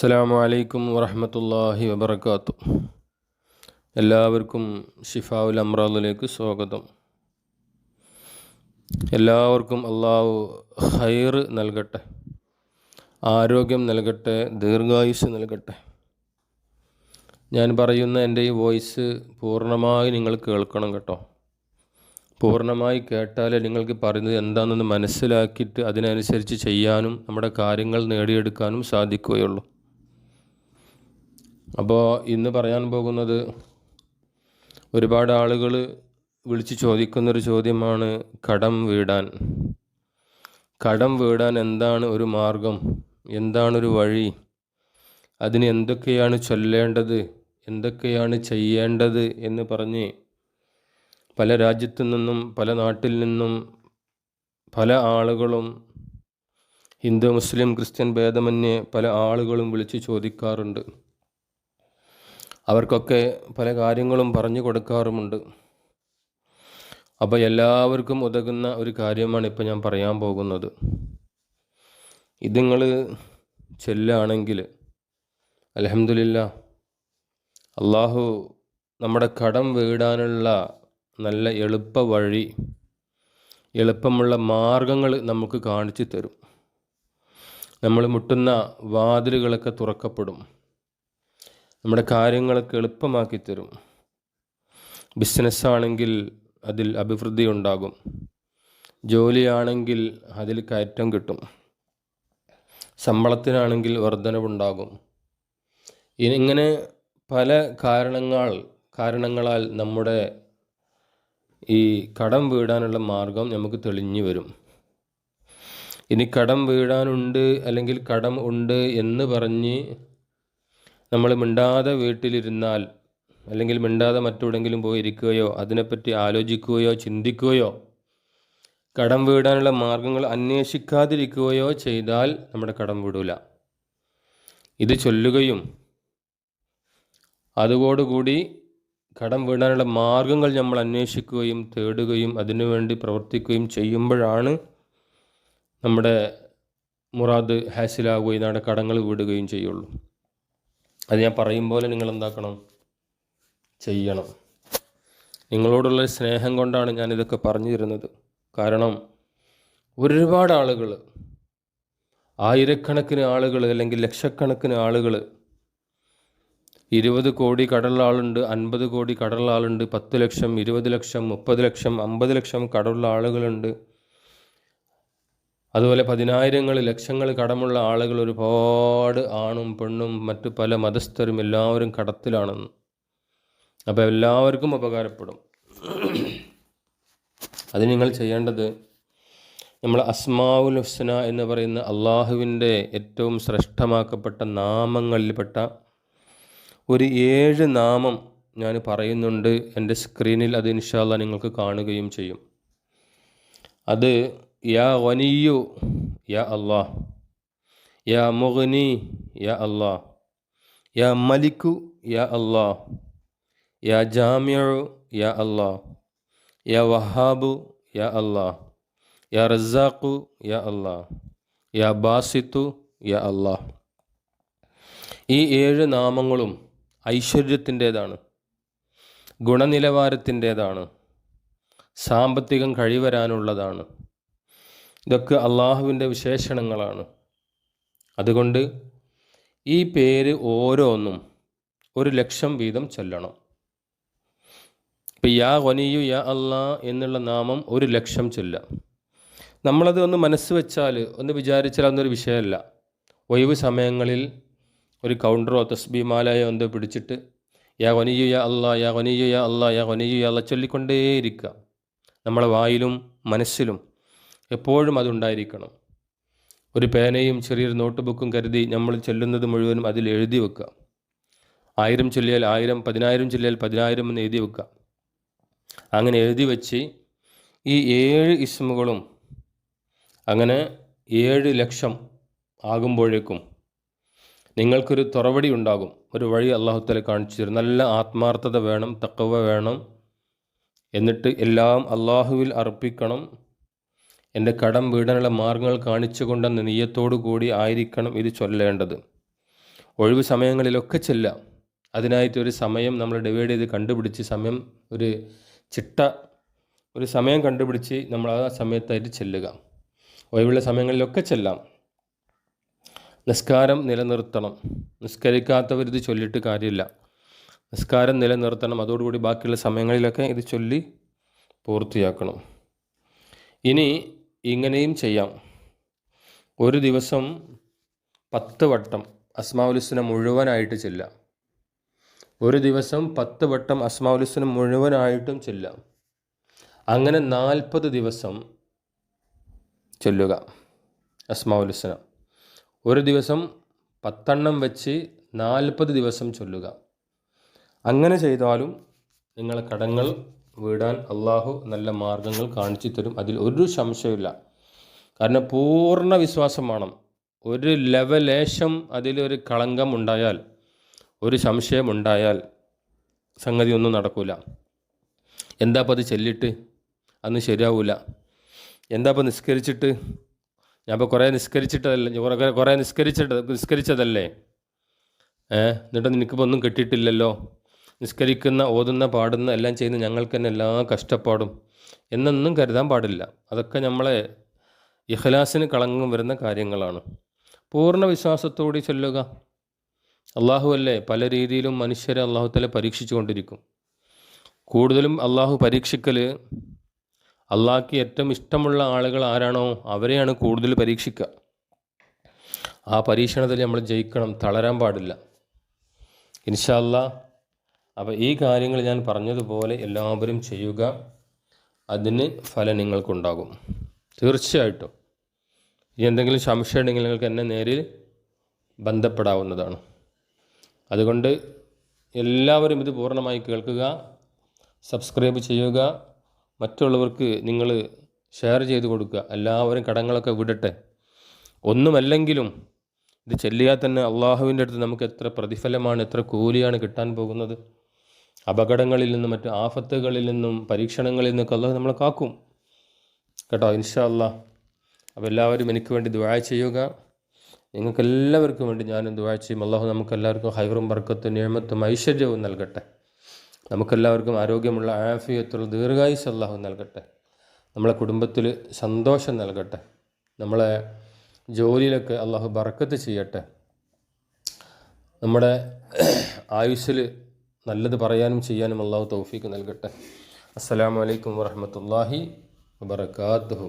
അസ്സാം അലൈക്കും വറഹമത്തല്ലാഹി വബർക്കാത്തു എല്ലാവർക്കും ഷിഫാവുൽ അമ്രാദിലേക്ക് സ്വാഗതം. എല്ലാവർക്കും അള്ളാഹു ഹൈർ നൽകട്ടെ ആരോഗ്യം നൽകട്ടെ ദീർഘായുസ് നൽകട്ടെ. ഞാൻ പറയുന്ന എന്റെ ഈ വോയിസ് പൂർണമായി നിങ്ങൾ കേൾക്കണം കേട്ടോ. പൂർണമായി കേട്ടാലേ നിങ്ങൾക്ക് പറയുന്നത് എന്താണെന്ന് മനസ്സിലാക്കിയിട്ട് അതിനനുസരിച്ച് ചെയ്യാനും നമ്മുടെ കാര്യങ്ങൾ നേടിയെടുക്കാനും സാധിക്കുകയുള്ളൂ. അപ്പോൾ ഇന്ന് പറയാൻ പോകുന്നത് ഒരുപാട് ആളുകൾ വിളിച്ച് ചോദിക്കുന്നൊരു ചോദ്യമാണ് കടം വീടാൻ. കടം വീടാൻ എന്താണ് ഒരു മാർഗം? എന്താണൊരു വഴി? അതിന് എന്തൊക്കെയാണ് ചൊല്ലേണ്ടത്? എന്തൊക്കെയാണ് ചെയ്യേണ്ടത് എന്ന് പറഞ്ഞ് പല രാജ്യത്തു നിന്നും പല നാട്ടിൽ നിന്നും പല ആളുകളും ഹിന്ദു മുസ്ലിം ക്രിസ്ത്യൻ ഭേദമന്യേ പല ആളുകളും വിളിച്ച് ചോദിക്കാറുണ്ട്. അവർക്കൊക്കെ പല കാര്യങ്ങളും പറഞ്ഞു കൊടുക്കാറുമുണ്ട്. അപ്പോൾ എല്ലാവർക്കും ഉതകുന്ന ഒരു കാര്യമാണ് ഇപ്പോൾ ഞാൻ പറയാൻ പോകുന്നത്. ഇത് നിങ്ങൾ ചെല്ലുകയാണെങ്കിൽ അലഹമില്ല അള്ളാഹു നമ്മുടെ കടം വീടാനുള്ള നല്ല എളുപ്പ വഴി എളുപ്പമുള്ള മാർഗങ്ങൾ നമുക്ക് കാണിച്ചു തരും. നമ്മൾ മുട്ടുന്ന വാതിലുകളൊക്കെ തുറക്കപ്പെടും. നമ്മുടെ കാര്യങ്ങളൊക്കെ എളുപ്പമാക്കി തരും. ബിസിനസ്സാണെങ്കിൽ അതിൽ അഭിവൃദ്ധി ഉണ്ടാകും. ജോലിയാണെങ്കിൽ അതിൽ കയറ്റം കിട്ടും. ശമ്പളത്തിനാണെങ്കിൽ വർധനവുണ്ടാകും. ഇങ്ങനെ പല കാരണങ്ങൾ കാരണങ്ങളാൽ നമ്മുടെ ഈ കടം വീടാനുള്ള മാർഗം നമുക്ക് തെളിഞ്ഞു വരും. ഇനി കടം വീടാനുണ്ട് അല്ലെങ്കിൽ കടം ഉണ്ട് എന്ന് പറഞ്ഞ് നമ്മൾ മിണ്ടാതെ വീട്ടിലിരുന്നാൽ അല്ലെങ്കിൽ മിണ്ടാതെ മറ്റെവിടെങ്കിലും പോയി ഇരിക്കുകയോ അതിനെപ്പറ്റി ആലോചിക്കുകയോ ചിന്തിക്കുകയോ കടം വീടാനുള്ള മാർഗങ്ങൾ അന്വേഷിക്കാതിരിക്കുകയോ ചെയ്താൽ നമ്മുടെ കടം വിടൂല. ഇത് ചൊല്ലുകയും അതോടുകൂടി കടം വീടാനുള്ള മാർഗങ്ങൾ നമ്മൾ അന്വേഷിക്കുകയും തേടുകയും അതിനുവേണ്ടി പ്രവർത്തിക്കുകയും ചെയ്യുമ്പോഴാണ് നമ്മുടെ മുറാദ് ഹാസിലാവുകയും നമ്മുടെ കടങ്ങൾ വിടുകയും ചെയ്യുള്ളൂ. അത് ഞാൻ പറയും പോലെ നിങ്ങൾ എന്താക്കണം ചെയ്യണം. നിങ്ങളോടുള്ള സ്നേഹം കൊണ്ടാണ് ഞാനിതൊക്കെ പറഞ്ഞു തരുന്നത് കാരണം ഒരുപാട് ആളുകൾ ആയിരക്കണക്കിന് ആളുകൾ അല്ലെങ്കിൽ ലക്ഷക്കണക്കിന് ആളുകൾ ഇരുപത് കോടി കടലുള്ള ആളുണ്ട് അൻപത് കോടി കടലുള്ള ആളുണ്ട് പത്ത് ലക്ഷം ഇരുപത് ലക്ഷം മുപ്പത് ലക്ഷം അമ്പത് ലക്ഷം കടലുള്ള ആളുകളുണ്ട്. അതുപോലെ പതിനായിരങ്ങൾ ലക്ഷങ്ങൾ കടമുള്ള ആളുകൾ ഒരുപാട് ആണും പെണ്ണും മറ്റു പല മതസ്ഥരും എല്ലാവരും കടത്തിലാണെന്ന്. അപ്പോൾ എല്ലാവർക്കും ഉപകാരപ്പെടും. അത് നിങ്ങൾ ചെയ്യേണ്ടത് നമ്മൾ അസ്മാവുൽ ഹുസ്ന എന്ന് പറയുന്ന അള്ളാഹുവിന്റെ ഏറ്റവും ശ്രേഷ്ഠമാക്കപ്പെട്ട നാമങ്ങളിൽപ്പെട്ട ഒരു ഏഴ് നാമം ഞാൻ പറയുന്നുണ്ട് എന്റെ സ്ക്രീനിൽ അത് ഇൻഷാല്ല നിങ്ങൾക്ക് കാണുകയും ചെയ്യും. അത് യാ വനിയു യാ അള്ളാഹ് യാ മുഗ്നി യാ അള്ളാഹ് യാ മലിക്കു യാ അള്ളാഹ് യാ ജാമ്യു യാ അള്ളാഹ് യാ വഹാബു യാ അള്ളാഹ് യാ റസാഖു യാ അള്ളാഹ് യാ ബാസിത്തു യാ അള്ളാഹ് ഈ ഏഴ് നാമങ്ങളും ഐശ്വര്യത്തിന്റേതാണ്. ഗുണനിലവാരത്തിന്റേതാണ്. സാമ്പത്തികം കഴിവരാനുള്ളതാണ്. ഇതൊക്കെ അള്ളാഹുവിന്റെ വിശേഷണങ്ങളാണ്. അതുകൊണ്ട് ഈ പേര് ഓരോന്നും ഒരു ലക്ഷം വീതം ചൊല്ലണം. ഇപ്പം യാ വനിയു യാ അള്ളാ എന്നുള്ള നാമം ഒരു ലക്ഷം ചൊല്ലാം. നമ്മളത് ഒന്ന് മനസ്സ് വെച്ചാൽ ഒന്ന് വിചാരിച്ചാൽ അതൊന്നൊരു വിഷയമല്ല. ഒഴിവ് സമയങ്ങളിൽ ഒരു കൗണ്ടറോ തസ്ബിമാലയോ എന്തോ പിടിച്ചിട്ട് യാ വനിയു യാ അള്ളാ യാ വനിയു യാ അള്ളാ യാ വനിയു യാ അള്ള ചൊല്ലിക്കൊണ്ടേയിരിക്കുക. നമ്മളെ വായിലും മനസ്സിലും എപ്പോഴും അതുണ്ടായിരിക്കണം. ഒരു പേനയും ചെറിയൊരു നോട്ട്ബുക്കും കരുതി നമ്മൾ ചെല്ലുന്നത് മുഴുവനും അതിൽ എഴുതി വെക്കുക. ആയിരം ചൊല്ലിയാൽ ആയിരം പതിനായിരം ചൊല്ലിയാൽ പതിനായിരം എന്ന് എഴുതി വെക്കുക. അങ്ങനെ എഴുതി വെച്ച് ഈ ഏഴ് ഇസ്മുകളും അങ്ങനെ ഏഴ് ലക്ഷം ആകുമ്പോഴേക്കും നിങ്ങൾക്കൊരു തുറവടി ഉണ്ടാകും. ഒരു വഴി അള്ളാഹുത്തല കാണിച്ചു തരും. നല്ല ആത്മാർത്ഥത വേണം തക്കവ വേണം. എന്നിട്ട് എല്ലാം അള്ളാഹുവിൽ അർപ്പിക്കണം. എന്റെ കടം വീടാനുള്ള മാർഗങ്ങൾ കാണിച്ചു കൊണ്ടെന്ന നീയത്തോടു കൂടി ആയിരിക്കണം ഇത് ചൊല്ലേണ്ടത്. ഒഴിവ് സമയങ്ങളിലൊക്കെ ചെല്ലാം. അതിനായിട്ട് ഒരു സമയം നമ്മൾ ഡിവൈഡ് ചെയ്ത് കണ്ടുപിടിച്ച് സമയം ഒരു ചിട്ട ഒരു സമയം കണ്ടുപിടിച്ച് നമ്മൾ ആ സമയത്തായിട്ട് ചെല്ലുക. ഒഴിവുള്ള സമയങ്ങളിലൊക്കെ ചെല്ലാം. നിസ്കാരം നിലനിർത്തണം. നിസ്കരിക്കാത്തവരിത് ചൊല്ലിട്ട് കാര്യമില്ല. നിസ്കാരം നിലനിർത്തണം. അതോടുകൂടി ബാക്കിയുള്ള സമയങ്ങളിലൊക്കെ ഇത് ചൊല്ലി പൂർത്തിയാക്കണം. ഇനി ഇങ്ങനെയും ചെയ്യാം. ഒരു ദിവസം പത്ത് വട്ടം അസ്മാവുലുസ്ന മുഴുവനായിട്ട് ചെല്ലാം. ഒരു ദിവസം പത്ത് വട്ടം അസ്മാവുലുസ്ന മുഴുവനായിട്ടും ചെല്ലാം. അങ്ങനെ നാൽപ്പത് ദിവസം ചൊല്ലുക അസ്മാവുലുസ്ന ഒരു ദിവസം പത്തെണ്ണം വെച്ച് നാൽപ്പത് ദിവസം ചൊല്ലുക. അങ്ങനെ ചെയ്താലും നിങ്ങളെ കടങ്ങൾ വീടാൻ അള്ളാഹു നല്ല മാർഗങ്ങൾ കാണിച്ചു തരും. അതിൽ ഒരു സംശയമില്ല കാരണം പൂർണ വിശ്വാസം വേണം. ഒരു ലെവലേശം അതിലൊരു കളങ്കം ഉണ്ടായാൽ ഒരു സംശയം ഉണ്ടായാൽ സംഗതി ഒന്നും നടക്കില്ല എന്താ അത് ചെല്ലിട്ട്? അന്ന് ശരിയാവില്ല എന്താ നിസ്കരിച്ചിട്ട്? ഞാൻ ഇപ്പോൾ കുറേ നിസ്കരിച്ചിട്ടതല്ലേ? കുറേ നിസ്കരിച്ചിട്ട് നിസ്കരിച്ചതല്ലേ? ഏ? എന്നിട്ട് നിനക്കിപ്പോൾ ഒന്നും കിട്ടിയിട്ടില്ലല്ലോ? നിസ്കരിക്കുന്ന ഓതുന്ന പാടുന്ന എല്ലാം ചെയ്യുന്ന ഞങ്ങൾക്ക് തന്നെ എല്ലാ കഷ്ടപ്പാടും എന്നൊന്നും കരുതാൻ പാടില്ല. അതൊക്കെ നമ്മളെ ഇഹ്ലാസിന് കളങ്ങും വരുന്ന കാര്യങ്ങളാണ്. പൂർണ വിശ്വാസത്തോടെ ചൊല്ലുക. അള്ളാഹു അല്ലേ? പല രീതിയിലും മനുഷ്യരെ അള്ളാഹുത്തല പരീക്ഷിച്ചു കൊണ്ടിരിക്കും. കൂടുതലും അള്ളാഹു പരീക്ഷിക്കൽ അള്ളാഹ്ക്ക് ഏറ്റവും ഇഷ്ടമുള്ള ആളുകൾ ആരാണോ അവരെയാണ് കൂടുതൽ പരീക്ഷിക്കുക. ആ പരീക്ഷണത്തിൽ നമ്മൾ ജയിക്കണം തളരാൻ പാടില്ല. ഇൻഷാല്ല അപ്പോൾ ഈ കാര്യങ്ങൾ ഞാൻ പറഞ്ഞതുപോലെ എല്ലാവരും ചെയ്യുക. അതിന് ഫലം നിങ്ങൾക്കുണ്ടാകും. തീർച്ചയായിട്ടും. ഇനി എന്തെങ്കിലും സംശയം ഉണ്ടെങ്കിൽ നിങ്ങൾക്ക് എന്നെ നേരിൽ ബന്ധപ്പെടാവുന്നതാണ്. അതുകൊണ്ട് എല്ലാവരും ഇത് പൂർണമായി കേൾക്കുക സബ്സ്ക്രൈബ് ചെയ്യുക മറ്റുള്ളവർക്ക് നിങ്ങൾ ഷെയർ ചെയ്ത് കൊടുക്കുക. എല്ലാവരും കടങ്ങളൊക്കെ വിടട്ടെ. ഒന്നുമല്ലെങ്കിലും ഇത് ചെല്ലിയാൽ തന്നെ അള്ളാഹുവിന്റെ അടുത്ത് നമുക്ക് എത്ര പ്രതിഫലമാണ് എത്ര കൂലിയാണ് കിട്ടാൻ പോകുന്നത്. അപകടങ്ങളിൽ നിന്നും മറ്റ് ആഫത്തുകളിൽ നിന്നും പരീക്ഷണങ്ങളിൽ നിന്നൊക്കെ അള്ളാഹു നമ്മളെ കാക്കും. കേട്ടോ ഇൻഷാ അപ്പോൾ എല്ലാവരും എനിക്ക് വേണ്ടി ദുആ ചെയ്യുക. നിങ്ങൾക്ക് എല്ലാവർക്കും വേണ്ടി ഞാനും ദുആ ചെയ്യും. അള്ളാഹു നമുക്ക് എല്ലാവർക്കും ഹൈറും ബർക്കത്തും നിയമത്തും ഐശ്വര്യവും നൽകട്ടെ. നമുക്കെല്ലാവർക്കും ആരോഗ്യമുള്ള ആഫിയത്തുള്ള ദീർഘായുസ് അള്ളാഹു നൽകട്ടെ. നമ്മളെ കുടുംബത്തിൽ സന്തോഷം നൽകട്ടെ. നമ്മളെ ജോലിയിലൊക്കെ അള്ളാഹു ബർക്കത്ത് ചെയ്യട്ടെ. നമ്മുടെ ആയുസ്സിൽ നല്ലത് പറയാനും ചെയ്യാനും അള്ളാഹു തൗഫീക്ക് നൽകട്ടെ. അസ്സലാമു അലൈക്കും വറഹമത്തല്ലാഹി വബർക്കാത്തുഹു